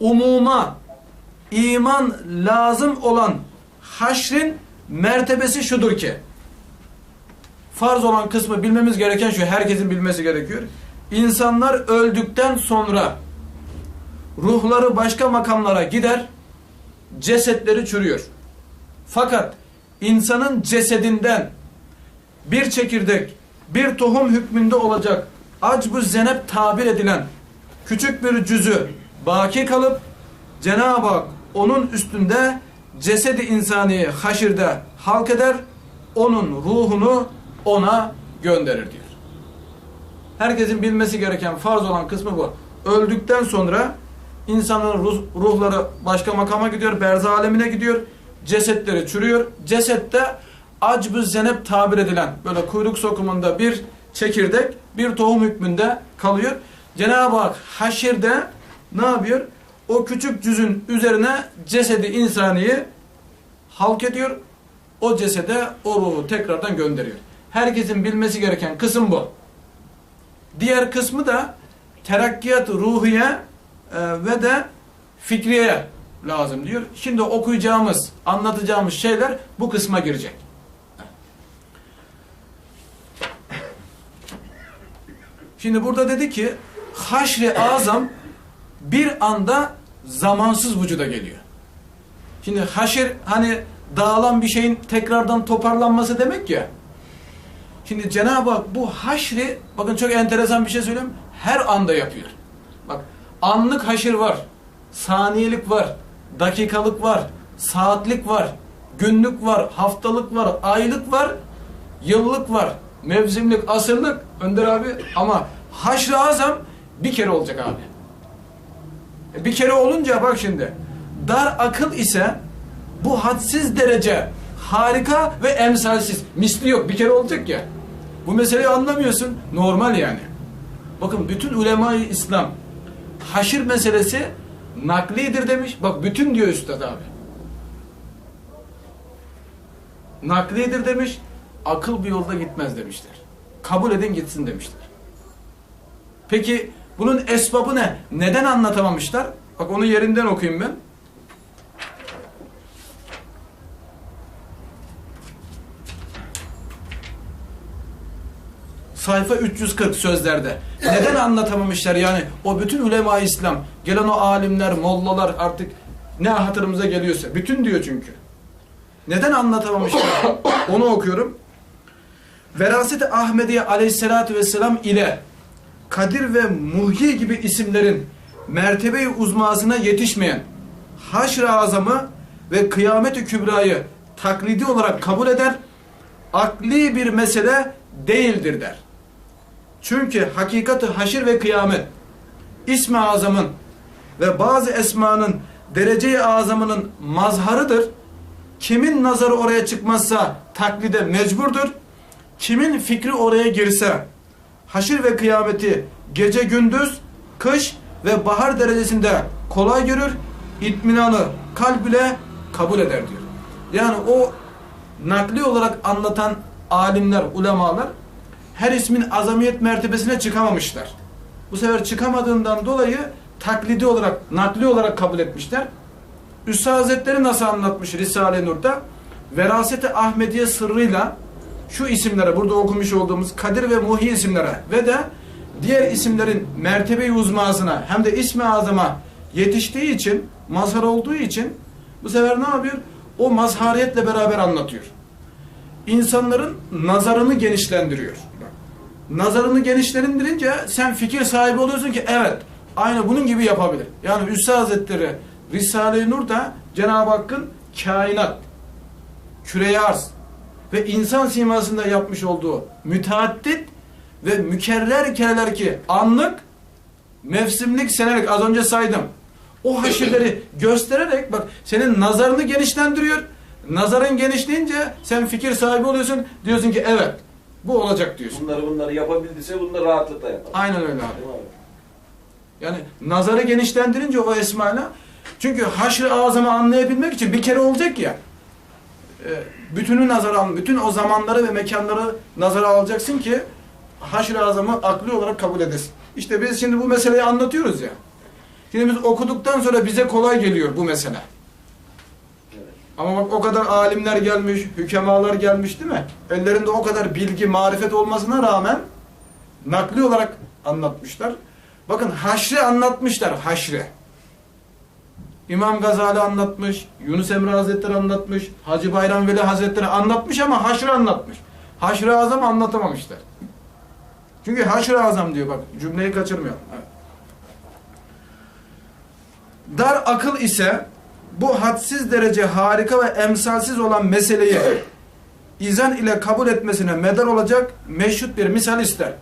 umuma iman lazım olan haşrin mertebesi şudur ki farz olan kısmı bilmemiz gereken şu herkesin bilmesi gerekiyor. İnsanlar öldükten sonra ruhları başka makamlara gider cesetleri çürüyor. Fakat insanın cesedinden bir çekirdek, bir tohum hükmünde olacak acbu zenep tabir edilen küçük bir cüzü baki kalıp Cenab-ı Hak onun üstünde cesedi insaniyi haşirde halk eder, onun ruhunu ona gönderir diyor. Herkesin bilmesi gereken farz olan kısmı bu. Öldükten sonra insanın ruh- ruhları başka makama gidiyor, berza alemine gidiyor, cesetleri çürüyor. Cesette acb zenep tabir edilen böyle kuyruk sokumunda bir çekirdek, bir tohum hükmünde kalıyor. Cenab-ı Hak haşirde ne yapıyor? O küçük cüzün üzerine cesedi insaniyi halk ediyor. O cesede o ruhu tekrardan gönderiyor. Herkesin bilmesi gereken kısım bu. Diğer kısmı da terakkiyat ruhiye e, ve de fikriye lazım diyor. Şimdi okuyacağımız, anlatacağımız şeyler bu kısma girecek. Şimdi burada dedi ki haşri azam bir anda zamansız vücuda geliyor. Şimdi haşir hani dağılan bir şeyin tekrardan toparlanması demek ya. Şimdi Cenab-ı Hak bu haşri bakın çok enteresan bir şey söyleyeyim. Her anda yapıyor. Bak anlık haşir var. Saniyelik var. Dakikalık var. Saatlik var. Günlük var. Haftalık var. Aylık var. Yıllık var. Mevsimlik, asırlık. Önder abi ama haşr-ı azam bir kere olacak abi. E, Bir kere olunca bak şimdi dar akıl ise bu hadsiz derece harika ve emsalsiz. Misli yok. Bir kere olacak ya. Bu meseleyi anlamıyorsun. Normal yani. Bakın bütün ulema-i İslam haşir meselesi naklidir demiş. Bak bütün diyor üstad abi. Naklidir demiş. Akıl bir yolda gitmez demişler. Kabul edin gitsin demişler. Peki bunun esbabı ne? Neden anlatamamışlar? Bak onu yerinden okuyayım ben. Sayfa 340 sözlerde. Neden anlatamamışlar yani o bütün ulema İslam, gelen o alimler, mollalar artık ne hatırımıza geliyorsa. Bütün diyor çünkü. Neden anlatamamışlar? Onu okuyorum. Veraset-i Ahmediye aleyhissalatü vesselam ile Kadir ve Muhyi gibi isimlerin mertebe-i uzmasına yetişmeyen haşr-ı azamı ve kıyamet-i kübrayı taklidi olarak kabul eder, akli bir mesele değildir der. Çünkü hakikati haşir ve kıyamet ismi azamın ve bazı esmanın derece-i azamının mazharıdır. Kimin nazarı oraya çıkmazsa taklide mecburdur. Kimin fikri oraya girse haşir ve kıyameti gece gündüz, kış ve bahar derecesinde kolay görür, itminanı kalb ile kabul eder diyor. Yani o nakli olarak anlatan alimler, ulemalar her ismin azamiyet mertebesine çıkamamışlar. Bu sefer çıkamadığından dolayı taklidi olarak, nakli olarak kabul etmişler. Üstad Hazretleri nasıl anlatmış Risale-i Nur'da? Veraseti Ahmediye sırrıyla şu isimlere, burada okumuş olduğumuz Kadir ve Muhi isimlere ve de diğer isimlerin mertebe-i uzmasına hem de ismi azama yetiştiği için, mazhar olduğu için bu sefer ne yapıyor? O mazhariyetle beraber anlatıyor. İnsanların nazarını genişlendiriyor. Nazarını genişlendirince sen fikir sahibi oluyorsun ki evet, aynı bunun gibi yapabilir. Yani Üstad Hazretleri Risale-i Nur'da Cenab-ı Hakk'ın kainat, küreye arz ve insan simasında yapmış olduğu müteaddit ve mükerrer kereler ki anlık, mevsimlik, senelik az önce saydım. O haşirleri göstererek bak senin nazarını genişlendiriyor. Nazarın genişleyince sen fikir sahibi oluyorsun. Diyorsun ki evet bu olacak diyorsun. Bunları bunları yapabildiyse bunları rahatlıkla yapar. Aynen öyle abi. Yani nazarı genişlendirince o esmayla çünkü haşr-ı azamı anlayabilmek için bir kere olacak ya e, bütünü nazara al, bütün o zamanları ve mekanları nazara alacaksın ki haşr-ı azamı akli olarak kabul edesin. İşte biz şimdi bu meseleyi anlatıyoruz ya. Şimdi biz okuduktan sonra bize kolay geliyor bu mesele. Ama bak o kadar alimler gelmiş, hükemalar gelmiş değil mi? Ellerinde o kadar bilgi, marifet olmasına rağmen nakli olarak anlatmışlar. Bakın haşre anlatmışlar, haşre. İmam Gazali anlatmış, Yunus Emre Hazretleri anlatmış, Hacı Bayram Veli Hazretleri anlatmış ama haşre anlatmış. Haşre azam anlatamamışlar. Çünkü haşre azam diyor bak cümleyi kaçırmıyor. Dar akıl ise bu hadsiz derece harika ve emsalsiz olan meseleyi izan ile kabul etmesine medar olacak meşhut bir misal ister.